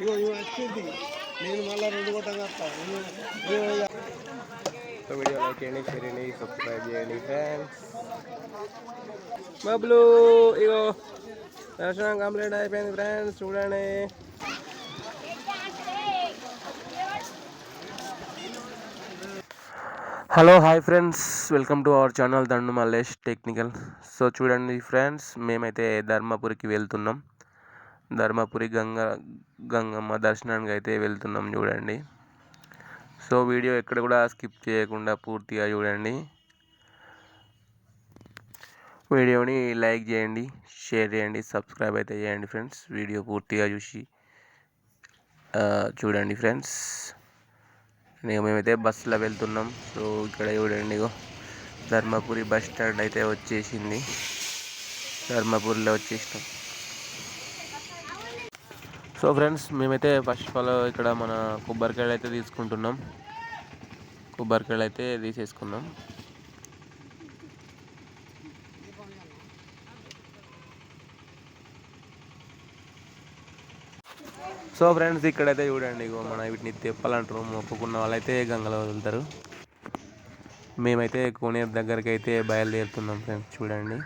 ఇగో ఇవి వచ్చింది. నేను మళ్ళీ రెండు కొట్టం కడతా. సో వీడియో లైక్ చేయండి షేర్ చేయండి సబ్స్క్రైబ్ చేయండి ఫ్రెండ్స్. ఇగో దర్శనం కంప్లీట్ అయిపోయింది ఫ్రెండ్స్. చూడండి. Hello hi friends. Welcome to our channel Dandu Mallesh technical. So చూడండి ఫ్రెండ్స్ మేమైతే ధర్మపురికి వెళ్తున్నాం. ధర్మపురి గంగ గంగమ్మ దర్శనానికి అయితే వెళ్తున్నాం చూడండి. సో వీడియో ఎక్కడ కూడా స్కిప్ చేయకుండా పూర్తిగా చూడండి. వీడియోని లైక్ చేయండి షేర్ చేయండి సబ్స్క్రైబ్ అయితే చేయండి ఫ్రెండ్స్. వీడియో పూర్తిగా చూసి చూడండి ఫ్రెండ్స్. నేను మేమైతే బస్సులో వెళ్తున్నాం. సో ఇక్కడ చూడండి ధర్మపురి బస్ స్టాండ్ అయితే వచ్చేసింది. ధర్మపురిలో వచ్చేసినాం. సో ఫ్రెండ్స్ మేమైతే ఫస్ట్ ఆఫ్ ఆల్ ఇక్కడ మన కొబ్బరికాయలు అయితే తీసుకుంటున్నాం. కొబ్బరికాయలు అయితే తీసేసుకున్నాం. సో ఫ్రెండ్స్ ఇక్కడైతే చూడండి ఇగో మన వీటిని తెప్పాలంటారు మొక్కుకున్న వాళ్ళైతే గంగలో వదులుతారు. మేమైతే కోనేరు దగ్గరికి అయితే బయలుదేరుతున్నాం ఫ్రెండ్స్ చూడండి.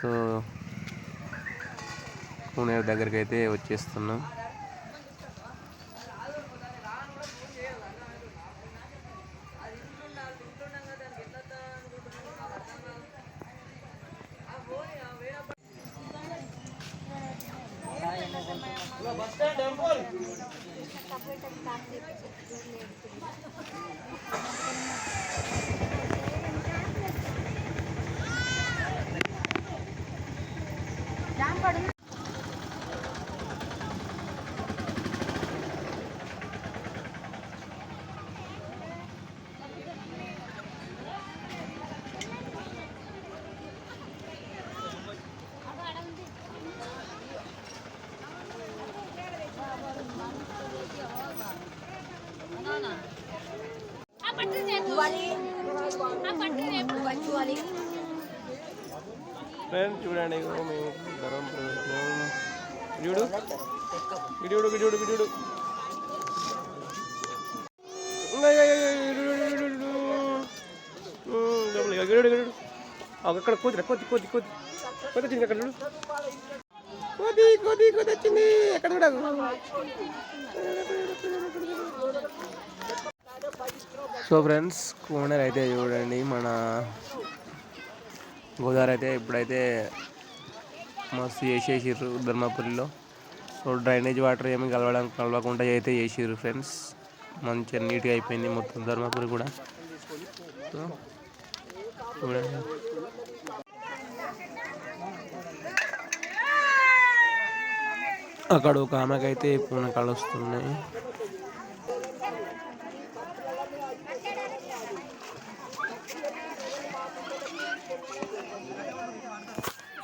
సో కోనేరు దగ్గరికి అయితే వచ్చేస్తున్నాం ఫ్రెండ్స్ చూడండి ఇగో మేము ధర్మపురి వెళ్తున్నాం. ఇడియుడు ఇడియుడు ఇడియుడు ఇడియుడు అక్కడ కొద్ది కొద్ది కొద్ది కొద్ది కొద్ది వచ్చింది అక్కడ చూడు కొద్ది కొద్ది కొద్ది వచ్చింది ఎక్కడ కూడా సో ఫ్రెండ్స్ కోనర్ అయితే చూడండి మన గోదావరి అయితే ఇప్పుడైతే మస్తు చేసేసిర్రు ధర్మపురిలో. సో డ్రైనేజ్ వాటర్ ఏమి కలవడం కలవకుండా అయితే చేసిర్రు ఫ్రెండ్స్. మంచిగా నీట్గా అయిపోయింది మొత్తం ధర్మపురి కూడా. సో చూడండి. అక్కడ ఒక ఆమెకైతే పూనకాలు వస్తున్నాయి.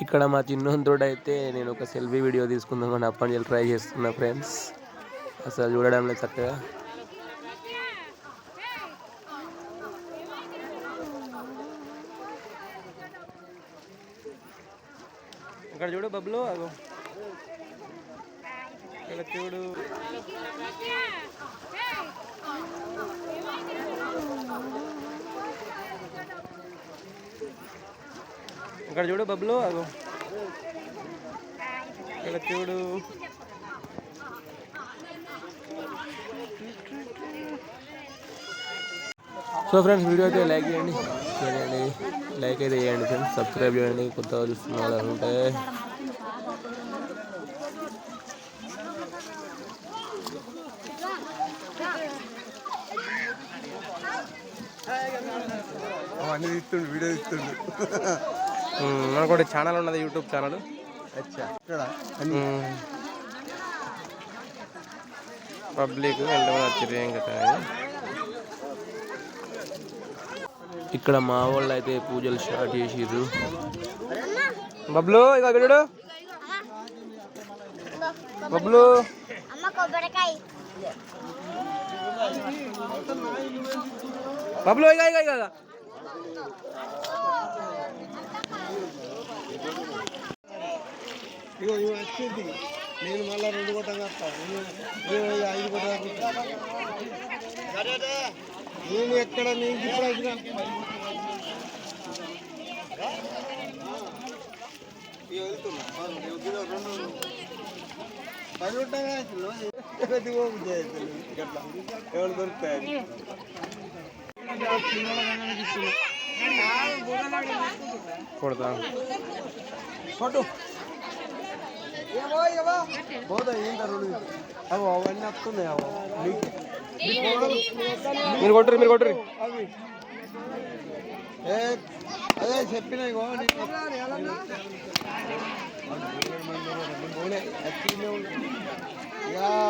ఇక్కడ మా చిన్నతోడు అయితే నేను ఒక సెల్ఫీ వీడియో తీసుకుందామని అప్పటి నుంచి ట్రై చేస్తున్నా ఫ్రెండ్స్ అసలు చూడడం లేదు చక్కగా. ఇక్కడ చూడు బబ్లు అగో. ఇక్కడ చూడు. ఇక్కడ చూడు బబ్బులు అగో ఇక్కడ చూడు. సో ఫ్రెండ్స్ వీడియో అయితే లైక్ చేయండి షేర్ చేయండి లైక్ అయితే చేయండి ఫ్రెండ్స్ సబ్స్క్రైబ్ చేయండి కొత్తగా చూస్తున్న వాళ్ళు ఉంటే. అవన్నీ తీస్తుండు వీడియో తీస్తుండు. మనకు ఛానల్ ఉన్నది యూట్యూబ్ ఛానల్. పబ్లిక్ ఎంతమంది వచ్చారు ఏం కదా ఇది. ఇక్కడ మా వాళ్ళు అయితే పూజలు స్టార్ట్ చేసిర్రు. బబ్లు ఇక విడు బబ్లు. బబ్లు ఇక ఇక ఇక ఇగో ఇవి వచ్చింది. నేను మళ్ళీ రెండు కొట్టంగా వస్తా ఐదు కొట్టగా నేను ఎక్కడ నేను ఇప్పుడు వచ్చిన? పది ఎవరు దొరుకుతాయి కొడతా. ఫోటో ఏంట రెండు అవి అవన్నీ వస్తున్నాయి అవ మీరు కొట్టరు మీరు కొట్టరు. అవి. ఏ అదే చెప్పిన ఇక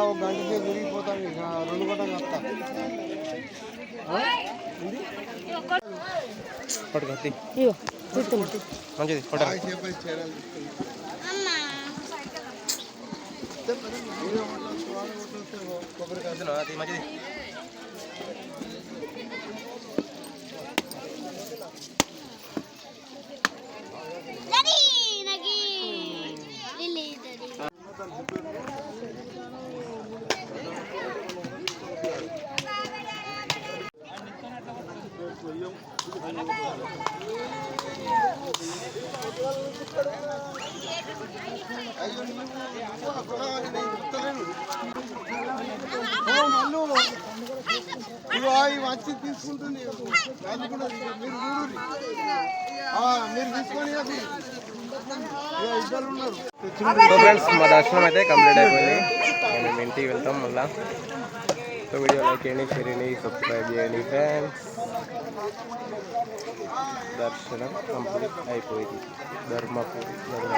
ఒక గంట సేపు తిరిగిపోతాం ఇక రెండు గంటలు వస్తా. ఆ? ఏంది? పట్టుకో తీ. మంచిది కొట్ట బాగా సేపు చేరాలి తీసుకెళ్ళి. అమ్మ చెప్పండి. మీరే మాట్లాడుతూ వాళ్ళు కొట్టొస్తే కొబ్బరికాయ మంచిది డాడీ నాకు వచ్చి తీసుకుంటుంది అది కూడా మీరు చూడుర్రి. మీరు తీసుకొని అది ఇద్దరు ఉన్నారు ఫ్రెండ్స్ మా దర్శనం అయితే కంప్లీట్ అయిపోయింది మేము ఇంటికి వెళ్తాం మళ్ళా సో వీడియో లైక్ చేయండి షేర్ చేయండి సబ్స్క్రైబ్ చేయండి ఫ్రెండ్స్ దర్శనం కంప్లీట్ అయిపోయింది ధర్మపురి ధర్మ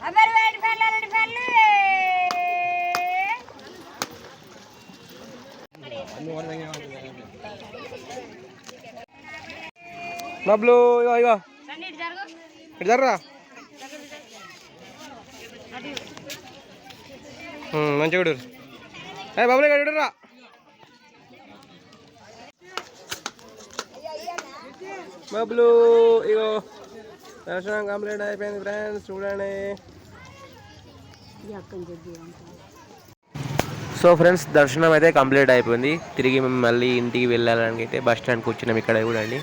అబ్బర్ వేడి ఫెల్లారెడ్డి ఫెల్లి నబ్లు ఇగో ఇగో. ఇటు జర్రా. మంచిగా చూడు ఏ బాబులే చూడరా బాబులు ఇగో. దర్శనం కంప్లీట్ అయిపోయింది ఫ్రెండ్స్. చూడండి. సో ఫ్రెండ్స్ దర్శనం అయితే కంప్లీట్ అయిపోయింది. తిరిగి మేము మళ్ళీ ఇంటికి వెళ్ళాలని అయితే బస్ స్టాండ్కి వచ్చినాం ఇక్కడ చూడండి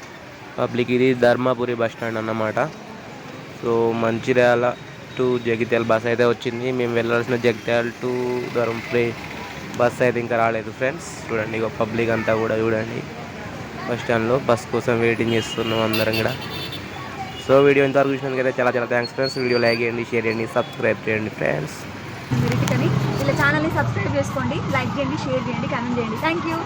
పబ్లిక్ ఇది ధర్మపురి బస్ స్టాండ్ అన్నమాట. So Mancherial to Jagtial bus అయితే వచ్చింది. మేము వెళ్ళాల్సిన జగిత్యాల టు ధర్మపురి బస్ అయితే ఇంకా రాలేదు ఫ్రెండ్స్ చూడండి ఇక పబ్లిక్ అంతా కూడా చూడండి. బస్ స్టాండ్లో బస్ కోసం వెయిటింగ్ చేస్తున్నాం అందరం కూడా. సో వీడియో ఇంతవరకు చూసినందుకైతే చాలా చాలా థ్యాంక్స్ ఫ్రెండ్స్ వీడియో లైక్ చేయండి షేర్ చేయండి సబ్స్క్రైబ్ చేయండి ఫ్రెండ్స్ ఇలా ఛానల్ని సబ్స్క్రైబ్ చేసుకోండి లైక్ చేయండి షేర్ చేయండి కామెంట్ చేయండి. Thank you